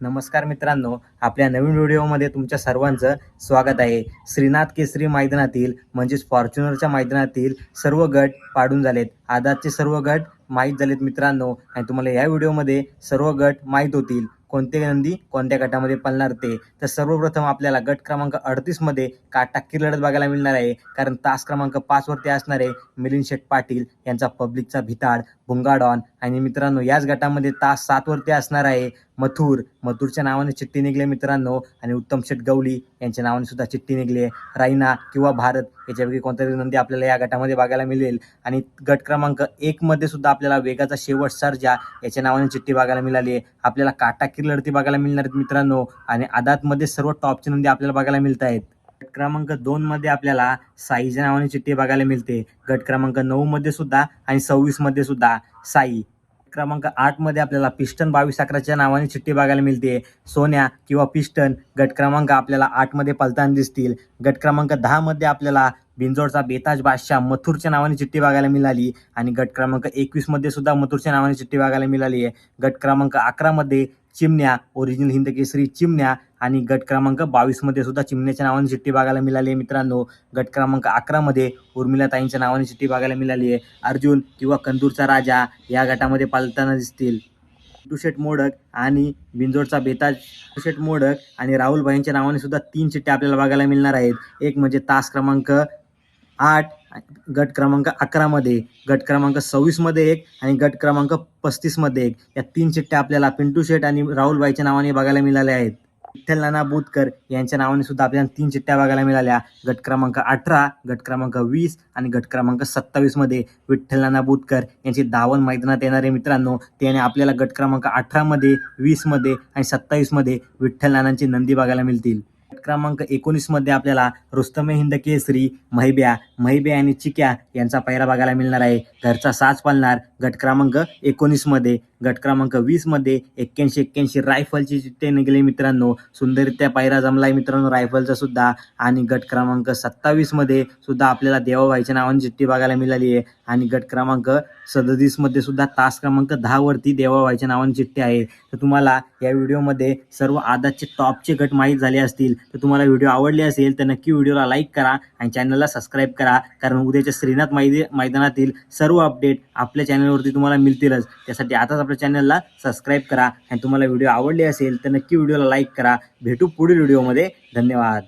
नमस्कार मित्रांनो आपल्या नवीन व्हिडिओमध्ये तुमच्या सर्वांचं स्वागत आहे. श्रीनाथ केसरी मैदानातील म्हणजेच फॉर्च्युनरच्या मैदानातील सर्व गट पाडून झालेत. आदातचे सर्व गट माहीत झालेत मित्रांनो आणि तुम्हाला या व्हिडिओमध्ये सर्व गट माहीत होतील. कोणते नंदी कोणत्या गटामध्ये पळणार ते? तर सर्वप्रथम आपल्याला गट क्रमांक अडतीसमध्ये काटाकी लढत बघायला मिळणार आहे. कारण तास क्रमांक पाचवरती असणारे मिलिंद शेठ पाटील यांचा पब्लिकचा भिताड भुंगाडॉन आणि मित्रांनो याच गटामध्ये तास सातवरती असणार आहे मथुर. मथुरच्या नावाने चिठ्ठी निघले मित्रांनो. आणि उत्तम शेठ गवली यांच्या नावाने सुद्धा चिठ्ठी निघली आहे. रायना किंवा भारत याच्यापैकी कोणतरी नंदी आपल्याला या गटामध्ये बघायला मिळेल. आणि गट क्रमांक एकमध्ये सुद्धा आपल्याला वेगाचा शेवट सर्जा याच्या नावाने चिठ्ठी बघायला मिळाली आहे. आपल्याला काटाकीर लढती बघायला मिळणार आहेत मित्रांनो. आणि आदातमध्ये सर्व टॉपची नंदी आपल्याला बघायला मिळत आहेत. गट क्रमांक दोन मध्ये आपल्याला साईच्या नावाने चिठ्ठी बघायला मिळते. गट क्रमांक नऊ मध्ये सुद्धा आणि सव्वीसमध्ये सुद्धा साई क्रमांक आठमध्ये आपल्याला पिस्टन बावीस अकराच्या नावाने चिठ्ठी बघायला मिळते. सोन्या किंवा पिस्टन गट क्रमांक आपल्याला आठमध्ये पलताना दिसतील. गट क्रमांक दहा मध्ये आपल्याला बिंजोडचा बेताज बादशाह मथुरच्या नावाने चिठ्ठी बघायला मिळाली आणि गट क्रमांक एकवीसमध्ये सुद्धा मथुरच्या नावाने चिठ्ठी बघायला मिळाली आहे. गट क्रमांक अकरामध्ये चिमण्या ओरिजिनल हिंद केसरी चिमण्या आणि गट क्रमांक बावीसमध्ये सुद्धा चिमण्याच्या नावाने चिठ्ठी बघायला मिळाली आहे मित्रांनो. गट क्रमांक अकरामध्ये उर्मिला ताईंच्या नावाने चिठ्ठी बघायला मिळाली आहे. अर्जुन किंवा कंदूरचा राजा या गटामध्ये पालताना दिसतील. शेठ मोडक आणि बिंजोडचा बेताज टुशेट मोडक आणि राहुल भाईंच्या नावाने सुद्धा तीन चिठ्ठ्या आपल्याला बघायला मिळणार आहेत. एक म्हणजे तास क्रमांक आठ गट क्रमांक अकरामध्ये गट क्रमांक सव्वीसमध्ये एक आणि गट क्रमांक पस्तीसमध्ये एक. या तीन चिठ्ठ्या आपल्याला पिंटू शेठ आणि राहुल बाईच्या नावाने बघायला मिळाल्या आहेत. विठ्ठल नाना बुतकर यांच्या नावाने सुद्धा आपल्याला तीन चिठ्ठ्या बघायला मिळाल्या. गट क्रमांक अठरा गट क्रमांक वीस आणि गट क्रमांक सत्तावीसमध्ये विठ्ठल नाना बुतकर यांचे दावण मैदानात येणारे मित्रांनो. त्याने आपल्याला गट क्रमांक अठरामध्ये वीसमध्ये आणि सत्तावीसमध्ये विठ्ठल नानांची नंदी बघायला मिळतील. क्रमांक एकोणीसमध्ये आपल्याला रुस्तमे हिंद केसरी महिब्या महिब्या आणि चिक्या यांचा पैरा बघायला मिळणार आहे. घरचा साज पालणार गट क्रमांक एकोणीसमध्ये गट क्रमांक वीसमध्ये एक्क्याऐंशी एक्क्याऐंशी रायफलची चिठ्ठे निघाले मित्रांनो. सुंदररित्या पायरा जमलाय मित्रांनो रायफलचा सुद्धा. आणि गट क्रमांक सत्तावीसमध्ये सुद्धा आपल्याला देवाबाईच्या नावाने चिठ्ठी बघायला मिळाली आहे. आणि गट क्रमांक सदतीसमध्ये सुद्धा तास क्रमांक दहावरती देवाबाईच्या नावाने चिठ्ठी आहे. तर तुम्हाला या व्हिडिओमध्ये सर्व आदाचे टॉपचे गट माहीत झाले असतील तर तुम्हाला व्हिडिओ आवडले असेल तर नक्की व्हिडिओला लाईक करा आणि चॅनलला सबस्क्राईब करा. कारण उद्याच्या श्रीनाथ मैदे मैदानातील सर्व अपडेट आपल्या चॅनलवरती तुम्हाला मिळतीलच. त्यासाठी आताच आपल्या चॅनलला सबस्क्राईब करा. आणि तुम्हाला व्हिडिओ आवडले असेल तर नक्की व्हिडिओला लाईक करा. भेटू पुढील व्हिडिओमध्ये धन्यवाद.